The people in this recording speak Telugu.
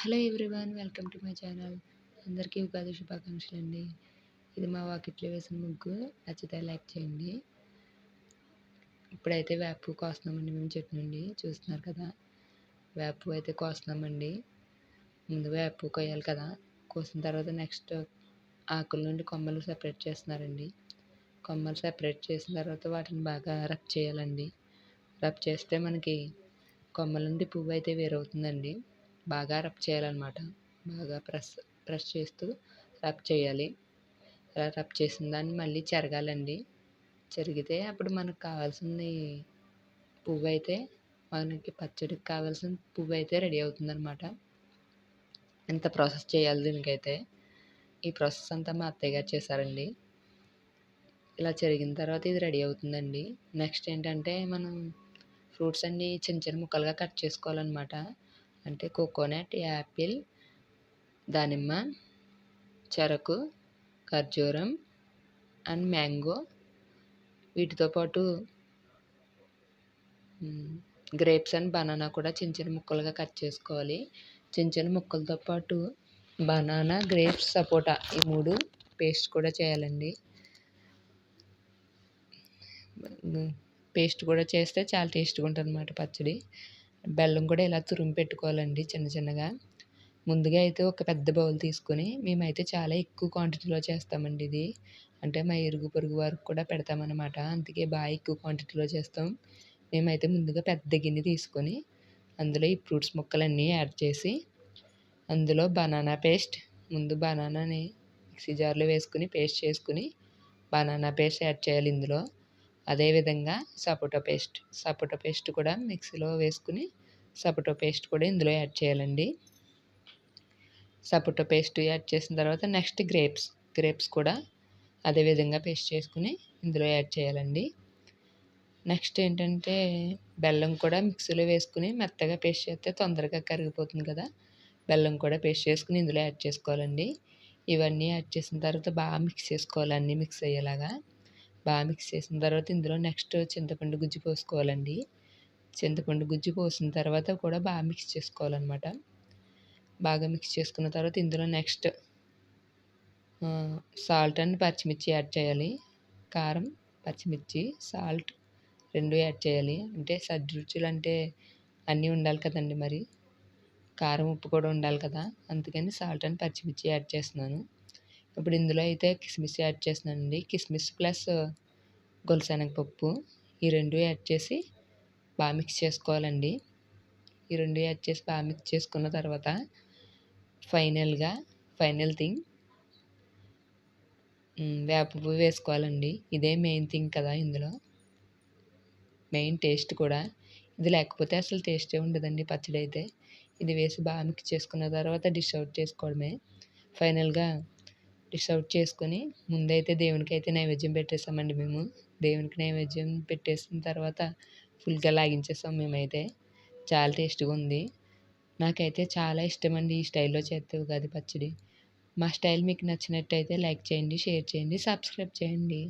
Hello everyone welcome to my channel. అందరికీ ఉగాది శుభాకాంక్షలు అండి ఇది మా వాకిట్లో వేసిన ముగ్గు. నచ్చితే లైక్ చేయండి. ఇప్పుడైతే వేపు కోస్తున్నామండి మేము చెట్టు నుండి. చూస్తున్నారు కదా? వేపు అయితే కోస్తున్నామండి. ముందు వేపు కొయ్యాలి కదా? కోసిన తర్వాత నెక్స్ట్ ఆకుల నుండి కొమ్మలు సెపరేట్ చేస్తున్నారండి. కొమ్మలు సెపరేట్ చేసిన తర్వాత వాటిని బాగా రబ్ చేయాలండి. రబ్ చేస్తే మనకి కొమ్మల నుండి పువ్వు అయితే వేరవుతుందండి. బాగా రబ్ చేయాలన్నమాట. బాగా ప్రెస్ ప్రెస్ చేస్తూ రబ్ చేయాలి. అలా రబ్ చేసిన దాన్ని మళ్ళీ చెరగాలండి. చెరిగితే అప్పుడు మనకు కావాల్సింది పువ్వు అయితే మనకి పచ్చడికి కావాల్సిన పువ్వు అయితే రెడీ అవుతుందన్నమాట. ఎంత ప్రాసెస్ చేయాలి దీనికైతే? ఈ ప్రాసెస్ అంతా మా అత్తయ్య గారు చేశారండి. ఇలా చెరిగిన తర్వాత ఇది రెడీ అవుతుందండి. నెక్స్ట్ ఏంటంటే మనం ఫ్రూట్స్ అన్నీ చిన్న చిన్న ముక్కలుగా కట్ చేసుకోవాలన్నమాట. అంటే కోకోనట్ యాపిల్ దానిమ్మ చెరకు ఖర్జూరం అండ్ మ్యాంగో. వీటితో పాటు గ్రేప్స్ అండ్ బనానా కూడా చిన్న చిన్న ముక్కలుగా కట్ చేసుకోవాలి. చిన్న చిన్న ముక్కలతో పాటు బనానా గ్రేప్స్ సపోటా ఈ మూడు పేస్ట్ కూడా చేయాలండి. పేస్ట్ కూడా చేస్తే చాలా టేస్ట్గా ఉంటుంది అన్నమాట పచ్చడి. బెల్లం కూడా ఇలా తురిమి పెట్టుకోవాలండి చిన్న చిన్నగా. ముందుగా అయితే ఒక పెద్ద బౌల్ తీసుకొని మేమైతే చాలా ఎక్కువ క్వాంటిటీలో చేస్తామండి ఇది. అంటే మా ఇరుగు పొరుగు వారికి కూడా పెడతామన్నమాట. అందుకే బాగా ఎక్కువ క్వాంటిటీలో చేస్తాం. మేమైతే ముందుగా పెద్ద గిన్నె తీసుకొని అందులో ఈ ఫ్రూట్స్ ముక్కలన్నీ యాడ్ చేసి అందులో బనానా పేస్ట్ ముందు బనానాని మిక్సీ జార్లో వేసుకుని పేస్ట్ చేసుకుని బనానా పేస్ట్ యాడ్ చేయాలి ఇందులో. అదేవిధంగా సపోటా పేస్ట్ సపోటా పేస్ట్ కూడా మిక్సీలో వేసుకుని సపోటా పేస్ట్ కూడా ఇందులో యాడ్ చేయాలండి. సపోటా పేస్ట్ యాడ్ చేసిన తర్వాత నెక్స్ట్ గ్రేప్స్ గ్రేప్స్ కూడా అదేవిధంగా పేస్ట్ చేసుకుని ఇందులో యాడ్ చేయాలండి. నెక్స్ట్ ఏంటంటే బెల్లం కూడా మిక్సీలో వేసుకుని మెత్తగా పేస్ట్ చేస్తే తొందరగా కరిగిపోతుంది కదా బెల్లం కూడా పేస్ట్ చేసుకుని ఇందులో యాడ్ చేసుకోవాలండి. ఇవన్నీ యాడ్ చేసిన తర్వాత బాగా మిక్స్ చేసుకోవాలి అన్నీ మిక్స్ అయ్యేలాగా. బాగా మిక్స్ చేసిన తర్వాత ఇందులో నెక్స్ట్ చింతపండు గుజ్జు పోసుకోవాలండి. చింతపండు గుజ్జు పోసిన తర్వాత కూడా బాగా మిక్స్ చేసుకోవాలన్నమాట. బాగా మిక్స్ చేసుకున్న తర్వాత ఇందులో నెక్స్ట్ సాల్ట్ అండ్ పచ్చిమిర్చి యాడ్ చేయాలి. కారం పచ్చిమిర్చి సాల్ట్ రెండు యాడ్ చేయాలి. అంటే సజ్జ రుచులు అంటే అన్నీ ఉండాలి కదండి మరి. కారం ఉప్పు కూడా ఉండాలి కదా. అందుకని సాల్ట్ అండ్ పచ్చిమిర్చి యాడ్ చేస్తున్నాను. ఇప్పుడు ఇందులో అయితే కిస్మిస్ యాడ్ చేస్తున్నానండి. కిస్మిస్ ప్లస్ గొలుసెనగపప్పు ఈ రెండు యాడ్ చేసి బాగా మిక్స్ చేసుకోవాలండి. ఈ రెండు యాడ్ చేసి బాగా మిక్స్ చేసుకున్న తర్వాత ఫైనల్గా ఫైనల్ థింగ్ వేప పువ్వు వేసుకోవాలండి. ఇదే మెయిన్ థింగ్ కదా ఇందులో. మెయిన్ టేస్ట్ కూడా. ఇది లేకపోతే అసలు టేస్టే ఉండదండి పచ్చడి అయితే. ఇది వేసి బాగా మిక్స్ చేసుకున్న తర్వాత డిష్ అవుట్ చేసుకోవడమే. ఫైనల్గా డిష్ అవుట్ చేసుకొని ముందైతే దేవునికి అయితే నైవేద్యం పెట్టేసామండి మేము. దేవునికి నైవేద్యం పెట్టేసిన తర్వాత ఫుల్గా లాగించేసాం మేమైతే. చాలా టేస్ట్గా ఉంది. నాకైతే చాలా ఇష్టం అండి ఈ స్టైల్లో చేస్తే ఉగాది పచ్చడి. మా స్టైల్ మీకు నచ్చినట్టయితే లైక్ చేయండి షేర్ చేయండి సబ్స్క్రైబ్ చేయండి.